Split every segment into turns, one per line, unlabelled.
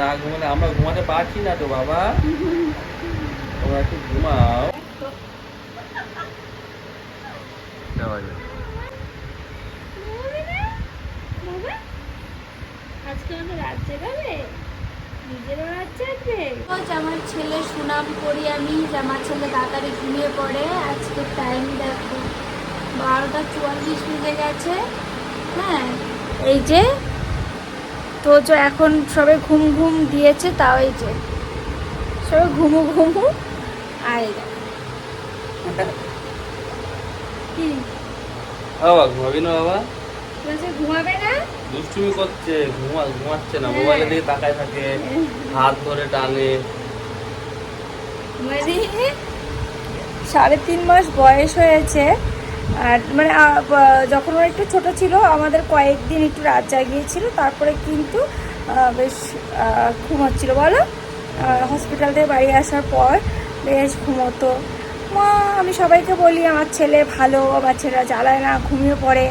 না ঘুমালে? আমরা ঘুমাতে পারছি না তো, বাবা। তোমরা একটু ঘুমাও।
আমার ছেলে সুনাম করি আমি আমার ছেলে তাড়াতাড়ি ঘুমিয়ে পড়ে। আজকে টাইম দেখো, বারোটা চুয়াল্লিশ বেজে গেছে। হ্যাঁ এই যে তো যে এখন সবে ঘুম ঘুম দিয়েছে তাও এই যে সবে ঘুমু ঘুমু আর এই কি?
বাবা ঘুমাবি না বাবা?
বলছে ঘুমাবে না?
দুষ্টুমি করছে ঘুমা ঘুমাচ্ছে না। মোবাইলের দিকে তাকায় থাকে হাত ধরে টানে।
মানে সাড়ে তিন মাস বয়স হয়েছে আর মানে যখন ওরা একটু ছোট ছিল, আমাদের কয়েকদিন একটু রাত জাগিয়েছিল তারপরে কিন্তু বেশ ঘুমোচ্ছিল বলো? হসপিটাল থেকে বাড়ি আসার পর বেশ ঘুমতো মা, আমি সবাইকে বলি, আমার ছেলে ভালো, আমার ছেলেরা জ্বালায় না, ঘুমিয়ে পড়ে।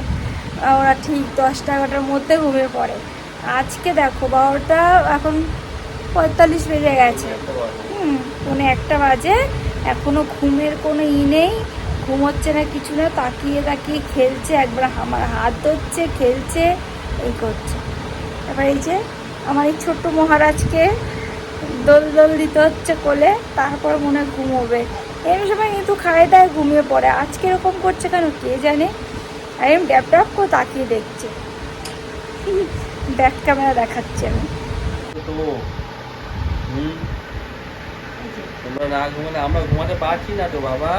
ওরা ঠিক দশটা এগারোটার মধ্যে ঘুমিয়ে পড়ে। আজকে দেখো, বারোটা, এখন পঁয়তাল্লিশ বেজে গেছে। হুম, পৌনে একটা বাজে এখনও ঘুমের কোনো ই নেই। ঘুম হচ্ছে না কিছু না, তাকিয়ে তাকিয়ে খেলছে, একবার আমার হাত ধরছে, খেলছে, এই করছে। এবার এই যে আমার এই ছোট্ট মহারাজকে দোল দোল দিতে হচ্ছে কোলে, তারপর মনে ঘুমোবে। এমনি সময় কিন্তু খায় দায় ঘুমিয়ে পড়ে। আজকে এরকম করছে কেন কে জানে? আর এম ড্যাপ ড্যাপ করে তাকিয়ে দেখছে। ব্যাক ক্যামেরা দেখাচ্ছে আমি।
তোমরা না ঘুমালে আমরা ঘুমাতে পারছি না তো বাবা।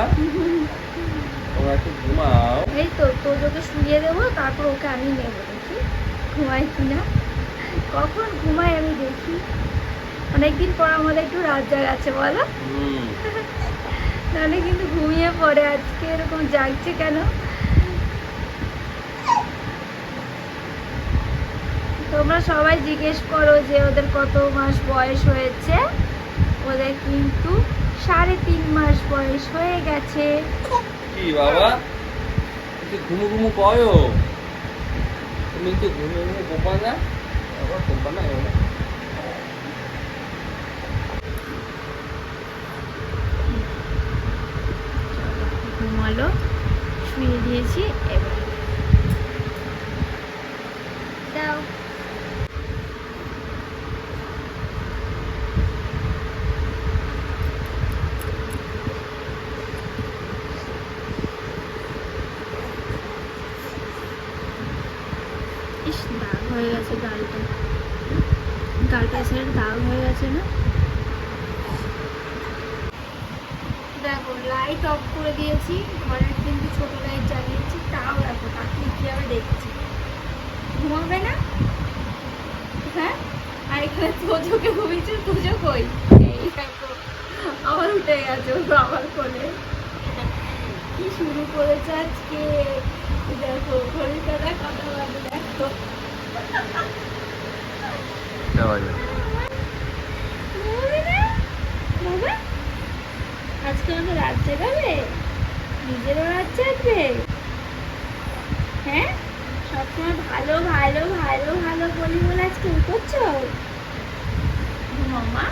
তোমরা একটু ঘুমাও।
এই তো তোর ওকে শুয়ে দেবো তারপর ওকে আমি নেব দেখি ঘুমাই কিনা। কখন ঘুমাই আমি দেখি। অনেকদিন পর আমাদের একটু রাত জাগাচ্ছে বলো। নাহলে কিন্তু ঘুমিয়ে পড়ে আজকে এরকম জাগছে কেন? তোমরা সবাই জিজ্ঞেস করো যে ওদের কত মাস বয়স হয়েছে। ওদের কিন্তু সাড়ে তিন মাস বয়স হয়ে গেছে।
কি বাবা? একটু ঘুমু ঘুমু কয়ো? তুমি একটু ঘুমু ঘুমু কোপা না? বাবা কোপা না
ঘুমালো শুয়ে দিয়েছি এবার দাও ইস দাগ হয়ে গেছে গালটা গালটা সাইড দাগ হয়ে গেছে না? দেখো লাইট অফ করে দিয়েছি। ঘরের কিন্তু ছোট লাইট জ্বালিয়েছি, তাও দেখো তাকিয়ে কীভাবে দেখছি? ঘুমাবে না? হ্যাঁ? আর এখানে তোজোকে ঘুমিয়েছে, তোজো কই? আবার উঠে গেছে আবার কোলে। কি শুরু করেছে আজকে? দেখো, ঘড়ির কাটা কথা বাজে, দেখো।
যাওয়া
হ্যাঁ? সবসময় ভালো ভালো ভালো ভালো বলি বলে আজকে উঠোচ্ছ মামা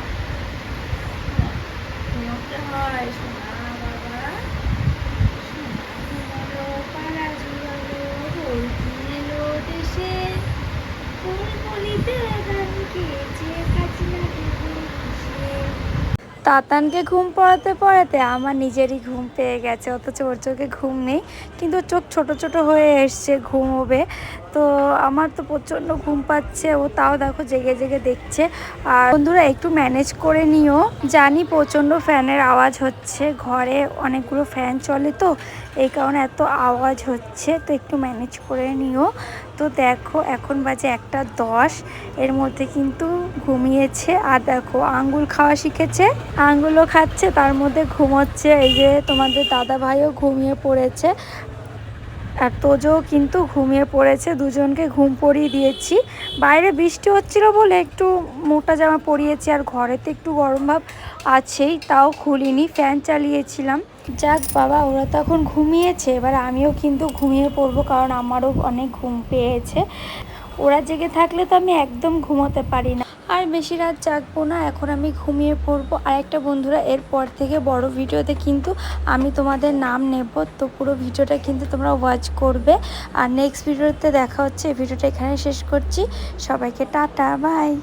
ঘুমোতে হয় তাতানকে ঘুম পড়াতে পড়াতে আমার নিজেরই ঘুম পেয়ে গেছে, অথচ ওর চোখে ঘুম নেই। কিন্তু চোখ ছোট ছোট হয়ে এসছে ঘুমোবে তো আমার তো প্রচণ্ড ঘুম পাচ্ছে, ও তাও দেখো জেগে জেগে দেখছে। আর বন্ধুরা, একটু ম্যানেজ করে নিও। জানি প্রচণ্ড ফ্যানের আওয়াজ হচ্ছে, ঘরে অনেকগুলো ফ্যান চলে তো, এই কারণে এত আওয়াজ হচ্ছে। তো একটু ম্যানেজ করে নিও। তো দেখো, এখন বাজে একটা দশ। এর মধ্যে কিন্তু ঘুমিয়েছে। আর দেখো আঙ্গুল খাওয়া শিখেছে। আঙ্গুলও খাচ্ছে, তার মধ্যে ঘুমোচ্ছে। এই যে তোমাদের দাদা ভাইও ঘুমিয়ে পড়েছে। আর তোজো কিন্তু ঘুমিয়ে পড়েছে। দুজনকে ঘুম পড়িয়ে দিয়েছি। বাইরে বৃষ্টি হচ্ছিল বলে একটু মোটা জামা পরিয়েছি। আর ঘরেতে একটু গরম ভাব আছেই, তাও খুলিনি। ফ্যান চালিয়েছিলাম। যাক বাবা, ওরা তো এখন ঘুমিয়েছে। এবার আমিও কিন্তু ঘুমিয়ে পড়ব, কারণ আমারও অনেক ঘুম পেয়েছে। ওরা জেগে থাকলে তো আমি একদম ঘুমোতে পারি না। আর বেশি রাত জাগবো না, এখন আমি ঘুমিয়ে পড়ব। আর একটা বন্ধুরা, এরপর থেকে বড় ভিডিওতে কিন্তু আমি তোমাদের নাম নেব। তো পুরো ভিডিওটা কিন্তু তোমরা ওয়াচ করবে। আর নেক্সট ভিডিওতে দেখা হচ্ছে। ভিডিওটা এখানে শেষ করছি। সবাইকে টাটা বাই